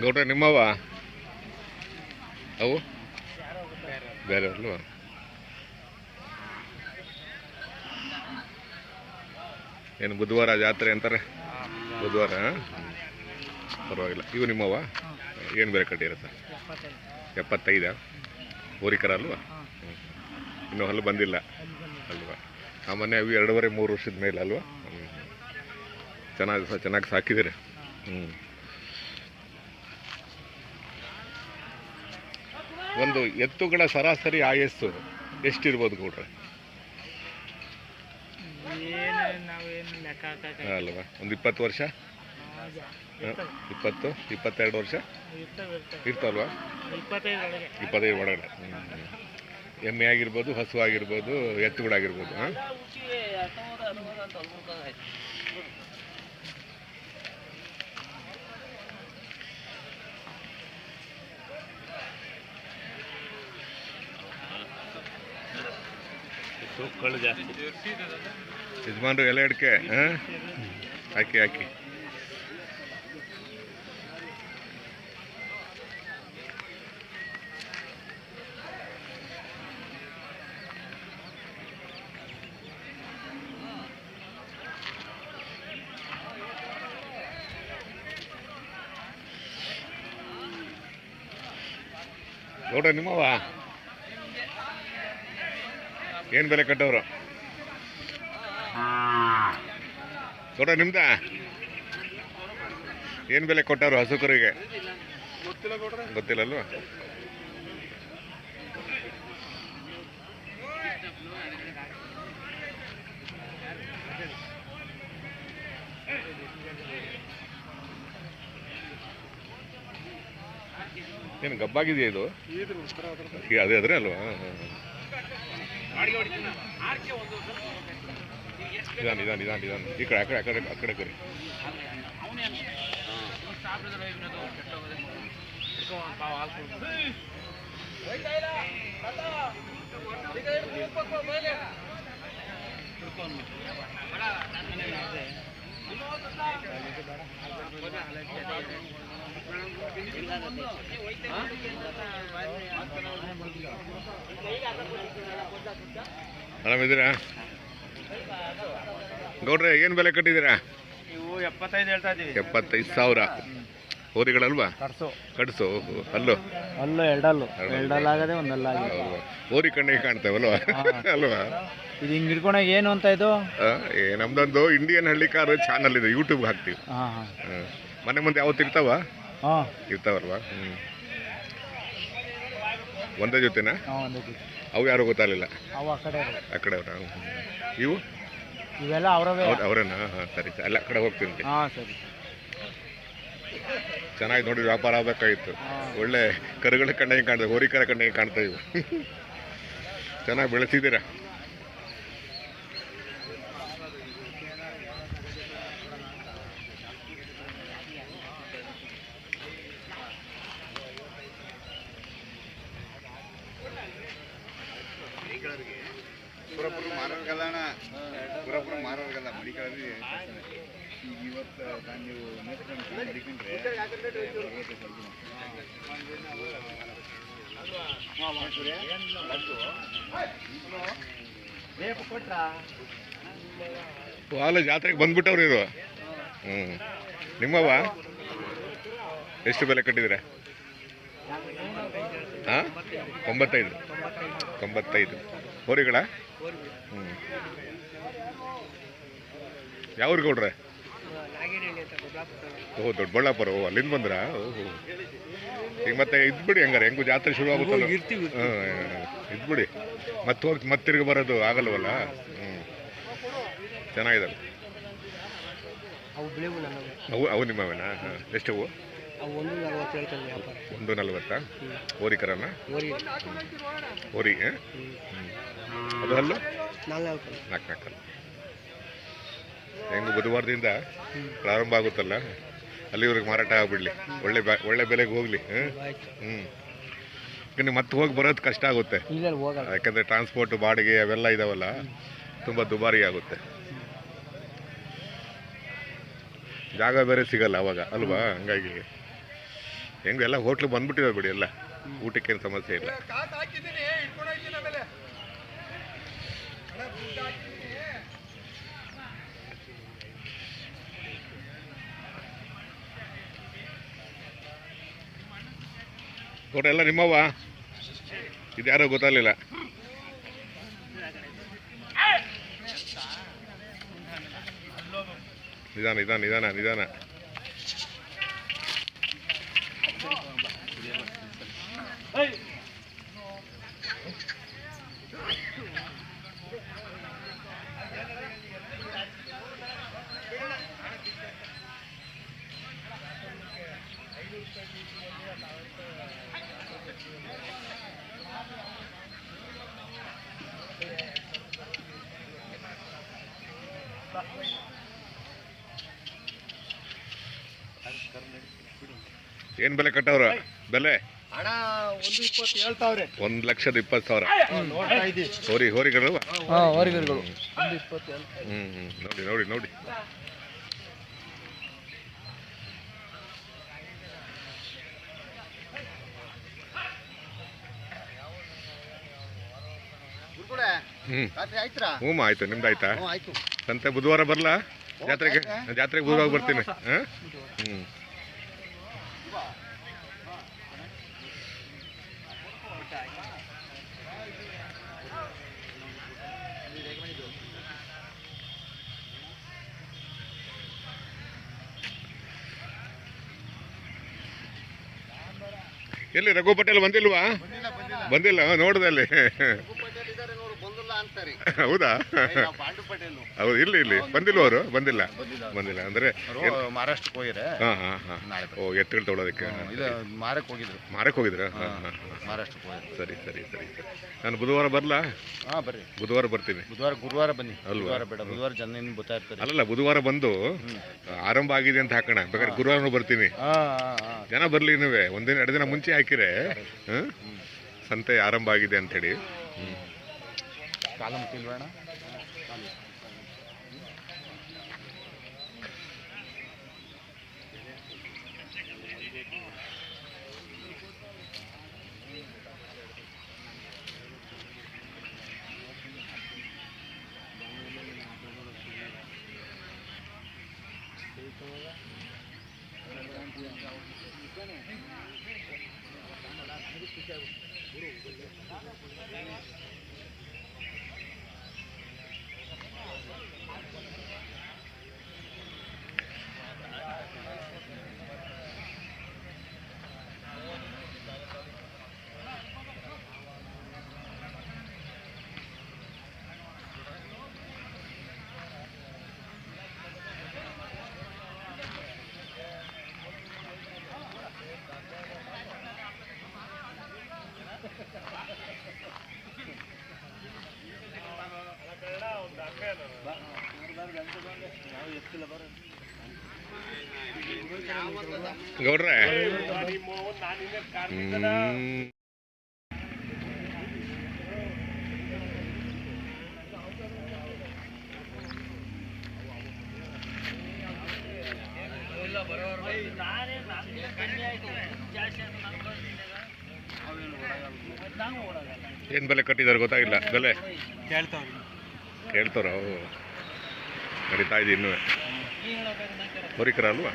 ಗೌಡ್ರೆ ನಿಮ್ಮವ ಅವು? ಬೇರೆ ಅಲ್ವಾ ಏನು ಬುಧವಾರ ಜಾತ್ರೆ ಅಂತಾರೆ? ಬುಧವಾರ ಪರವಾಗಿಲ್ಲ. ಇವು ನಿಮ್ಮವ ಏನು ಬೇರೆ ಕಟ್ಟಿರುತ್ತೆ? ಎಪ್ಪತ್ತೈದ? ಊರಿಕರ ಅಲ್ವಾ. ಇನ್ನೂ ಹಲ್ಲು ಬಂದಿಲ್ಲ. ಅಲ್ವಾ? ಸಾಮಾನ್ಯ ಅವು ಎರಡೂವರೆ ಮೂರು ವರ್ಷದ ಮೇಲೆ ಅಲ್ವಾ. ಚೆನ್ನಾಗಿ ಚೆನ್ನಾಗಿ ಸಾಕಿದ್ದೀರಿ. ಹ್ಞೂ ಒಂದು ಎತ್ತುಗಳ ಸರಾಸರಿ ಆಯಸ್ಸು ಎಷ್ಟಿರ್ಬೋದು ಗೌಡ್ರೆ? ಏನು ನಾವೇನು ಲೆಕ್ಕ ಹಾಕಕ್ಕೆ ಅಲ್ವಾ ಒಂದು ಇಪ್ಪತ್ತು ವರ್ಷ? ಇಪ್ಪತ್ತು ಇಪ್ಪತ್ತೆರಡು ವರ್ಷ? ಇರ್ತಲ್ವಾ? ಇಪ್ಪತ್ತೈದು ಒಳಗಡೆ. ಎಮ್ಮೆ ಆಗಿರ್ಬೋದು ಹಸು ಆಗಿರ್ಬೋದು ಎತ್ತುಗಳಾಗಿರ್ಬೋದು ಹಾಂ? ತೂಕಗಳು ಜಾಸ್ತಿ. ಯಜಮಾನ್ರು ಎಲೆ ಅಡಿಕೆ ಹಾಂ? ಹಾಕಿ ಹಾಕಿ. ನೋಡ್ರಿ ನಿಮ್ಮವ ಏನು ಬೆಲೆ ಕಟ್ಟವ್ರು ನೋಡ್ರಿ ನಿಮ್ದ? ಏನು ಬೆಲೆ ಕೊಟ್ಟವ್ರು ಹಸುಕರಿಗೆ? ಗೊತ್ತಿಲ್ಲಲ್ವಾ? ಏನು ಗಬ್ಬಾಗಿದೆಯಾ ಇದು? ಅದೇ ಅದ್ರೆ ಅಲ್ವಾ? ಹಾಂ ಹಾಂ. ನಿಧಾನ ನಿಧಾನ ನಿಧಾನ ನಿಧಾನ ಈ ಕಡೆ ಆ ಕಡೆ ಆ ಕಡೆ ಆ ಕಡೆ ಕರಿ ಆರಾಮಿದ್ದೀರಾ ಗೌಡ್ರೆ ಏನು ಬೆಲೆ ಕಟ್ಟಿದ್ದೀರಾ? ಇವು ಎಪ್ಪತ್ತೈದು ಹೇಳ್ತಾ ಇದ್ದೀವಿ. ಎಪ್ಪತ್ತೈದು ಸಾವಿರ. ಹೋರಿಗಳಲ್ವಾ? ಕಟ್ಸು ಅಲ್ಲೋ ಅಲ್ಲೋ ಎರಡಲ್ಲು. ಎರಡಲ್ಲು. ಎರಡಲ್ಲ ಆಗದೆ ಒಂದಲ್ಲ ಹೋರಿ ಕಣ್ಣಿಗೆ ಕಾಣ್ತೇವಲ್ವಾ? ಅಲ್ವಾ? ಇದು ಹಿಂಗೆ ಹಿಡ್ಕೊಂಡಾಗ ಏನು ಅಂತ ಇದು? ನಮ್ದೊಂದು ಇಂಡಿಯನ್ ಹಳ್ಳಿ ಕಾರ್ ಚಾನಲ್ ಇದೆ ಯೂಟ್ಯೂಬ್ ಹಾಕ್ತೀವಿ. ಮನೆ ಮುಂದೆ ಯಾವತ್ತು ಇರ್ತಾವ? ಹಾಂ ಇರ್ತಾವಲ್ವಾ? ಹ್ಞೂ ಒಂದೇ ಜೊತೆನಾ. ಅವು ಯಾರು ಗೊತ್ತಾಗಲಿಲ್ಲ? ಅವು ಆ ಕಡೆ ಅವ್ರಾ? ಇವು? ಇವೆಲ್ಲ ಅವರವೇ. ಅವರೇನಾ? ಹಾಂ ಸರಿ. ಅಲ್ಲ ಆ ಕಡೆ ಹೋಗ್ತೀನಿ ಹಾಂ ಸರಿ. ಚೆನ್ನಾಗಿ ನೋಡಿ ವ್ಯಾಪಾರ ಆಗ್ಬೇಕಾಗಿತ್ತು. ಒಳ್ಳೆ ಕರುಗಳ ಕಣ್ಣಿಗೆ ಹೋರಿ ಹೋರಿಕರ ಕಣ್ಣಿಗೆ ಕಾಣ್ತಾ ಇವು. ಚೆನ್ನಾಗಿ ಬೆಳೆಸಿದ್ದೀರಾ? ನೀವು. ಹಾಲು ಜಾತ್ರೆಗೆ ಬಂದ್ಬಿಟ್ಟವ್ರು ಇದು ಹ್ಮ್. ನಿಮ್ಮವ ಎಷ್ಟು ಬೆಲೆ ಕಟ್ಟಿದ್ದೀರಾ? ಹಾಂ? ತೊಂಬತ್ತೈದು. ತೊಂಬತ್ತೈದು. ಹೋರಿಗಳ? ಹ್ಞೂ ಯಾವ್ರಿಗೆ ಗೌಡ್ರೆ ಓಹೋ ದೊಡ್ಡಬಳ್ಳಾಪುರ. ಓ ಅಲ್ಲಿಂದ ಬಂದ್ರಾ? ಓಹೋ. ಈಗ ಮತ್ತೆ ಇದ್ಬಿಡಿ ಹಂಗಾರೆ ಹೆಂಗು ಜಾತ್ರೆ ಶುರು ಆಗುತ್ತೆ ಹಾಂ ಇದ್ಬಿಡಿ. ಮತ್ತೆ ಹೋಗಿ ಮತ್ತೆ ತಿರ್ಗಿ ಬರೋದು ಆಗಲ್ವಲ್ಲ? ಹ್ಞೂ ಚೆನ್ನಾಗಿದ್ದಾವೆ ಅವು ಅವು ನಿಮ್ಮವೇನಾ? ಹಾಂ ಎಷ್ಟು ಅವು? ಒಂದು ನಲ್ವತ್ತು ಓರಿ ಓರಿ. ಹೋರಿ ಹ್ಞೂ ಅದು ಅಲ್ಲ ನಾಲ್ಕು ನಾಲ್ಕು ನಾಲ್ಕು ಹೆಂಗು ಬುಧವಾರದಿಂದ ಪ್ರಾರಂಭ ಆಗುತ್ತಲ್ಲ? ಅಲ್ಲಿವರೆಗೆ ಮಾರಾಟ ಆಗ್ಬಿಡ್ಲಿ. ಒಳ್ಳೆ ಒಳ್ಳೆ ಬೆಲೆಗೆ ಹೋಗ್ಲಿ ಹ್ಞೂ ನೀವು ಮತ್ತೆ ಹೋಗಿ ಬರೋದು ಕಷ್ಟ ಆಗುತ್ತೆ. ಯಾಕಂದರೆ ಟ್ರಾನ್ಸ್ಪೋರ್ಟ್ ಬಾಡಿಗೆ ಅವೆಲ್ಲ ಇದಾವಲ್ಲ ತುಂಬ ದುಬಾರಿ ಆಗುತ್ತೆ. ಜಾಗ ಬೇರೆ ಸಿಗಲ್ಲ ಅವಾಗ ಅಲ್ವಾ? ಹಂಗಾಗಿ. ಹೆಂಗೆ ಎಲ್ಲ ಹೋಟ್ಲು ಬಂದ್ಬಿಟ್ಟಿದೆ ಬಿಡಿ ಎಲ್ಲ. ಊಟಕ್ಕೇನು ಸಮಸ್ಯೆ ಇಲ್ಲ. ಫೋಟೋ ಎಲ್ಲ ನಿಮ್ಮವ ಇದು ಯಾರೋ ಗೊತ್ತಾಗಲಿಲ್ಲ ನಿಧಾನ ನಿಧಾನ ನಿಧಾನ ನಿಧಾನ ಏನು ಬೆಲೆ ಕಟ್ಟವ್ರ? ಬೆಲೆ? ಹಣ ಒಂದು ಇಪ್ಪತ್ತು ಹೇಳ್ತಾವ್ರೆ. ಒಂದು ಲಕ್ಷದ ಇಪ್ಪತ್ತು ಸಾವಿರ. ನೋಡ್ತಾ ಇದ್ದೀವಿ. ಹೋರಿ ಹೋರಿಗಳು ಹಾಂ ಹೊರಗರುಗಳು ಒಂದು ಇಪ್ಪತ್ತು ಹೇಳ್ತಾ ಹ್ಞೂ ಹ್ಞೂ ನೋಡಿ ನೋಡಿ ನೋಡಿ. ಹ್ಮ್. ರಾತ್ರಿ ಆಯ್ತಾ ಹ್ಞೂ ಆಯ್ತು. ನಿಮ್ದು ಆಯ್ತಾ? ಹ್ಞೂ ಆಯ್ತು. ಸಂತೆ ಬುಧವಾರ ಬರಲಾ? ಜಾತ್ರೆಗೆ? ಜಾತ್ರೆಗೆ ಬುಧವಾರ ಬರ್ತೀನಿ. ಹ್ಮ್. ಹ್ಞೂ ಎಲ್ಲಿ ರಘು ಪಟೇಲ್ ಬಂದಿಲ್ವಾ? ಬಂದಿಲ್ಲ ಬಂದಿಲ್ಲ. ಹೌದಾ? ಹೌದು ಇಲ್ಲಿ ಇಲ್ಲಿ ಬಂದಿಲ್ಲ ಅವರು? ಬಂದಿಲ್ಲ. ಬಂದಿಲ್ಲ ಅಂದ್ರೆ ಮಹಾರಾಷ್ಟ್ರಕ್ಕೆ ಹೋಗಿದ್ರೆ ಓ ಎತ್ತುಗಳು ತೊಗೊಳೋದಕ್ಕೆ. ಮಾರಕ್ಕೆ ಹೋಗಿದ್ರು. ಮಾರಕ್ಕೆ ಹೋಗಿದ್ರ? ಮಹಾರಾಷ್ಟ್ರಕ್ಕೆ ಹೋಗಿದ್ರು. ಸರಿ ಸರಿ ಸರಿ ನಾನು ಬುಧವಾರ ಬರಲಾ? ಹಾಂ ಬರ್ರಿ. ಬುಧವಾರ ಬರ್ತೀನಿ. ಬುಧವಾರ ಗುರುವಾರ ಬನ್ನಿ? ಬುಧವಾರ ಬೇಡ ಬುಧವಾರ ಜನ ನಿಮ್ಗೆ ಬರ್ತಾ ಇರ್ತಾರೆ. ಅಲ್ಲಲ್ಲ ಬುಧವಾರ ಬಂದು ಆರಂಭ ಆಗಿದೆ ಅಂತ ಹಾಕೋಣ. ಬೇಕಾದ್ರೆ ಗುರುವಾರನೂ ಬರ್ತೀನಿ. ಜನ ಬರ್ಲಿ ನೀವೇ. ಒಂದಿನ ಎರಡು ದಿನ ಮುಂಚೆ ಹಾಕಿರೆ ಸಂತೆ ಆರಂಭ ಆಗಿದೆ تعلم كل Thank you. Thank you. ಗೌಡ್ರೆ. ಏನ್ ಬೆಲೆ ಕಟ್ಟಿದಾರೆ ಗೊತ್ತಾಗಿಲ್ಲ ಬೆಲೆ? ಕೇಳ್ತಾವ್ರಿ. ಕೇಳ್ತಾರ ನಡೀತಾ ಇದೆ ಇನ್ನೂ ಹೊರಿಕರ ಅಲ್ವಾ?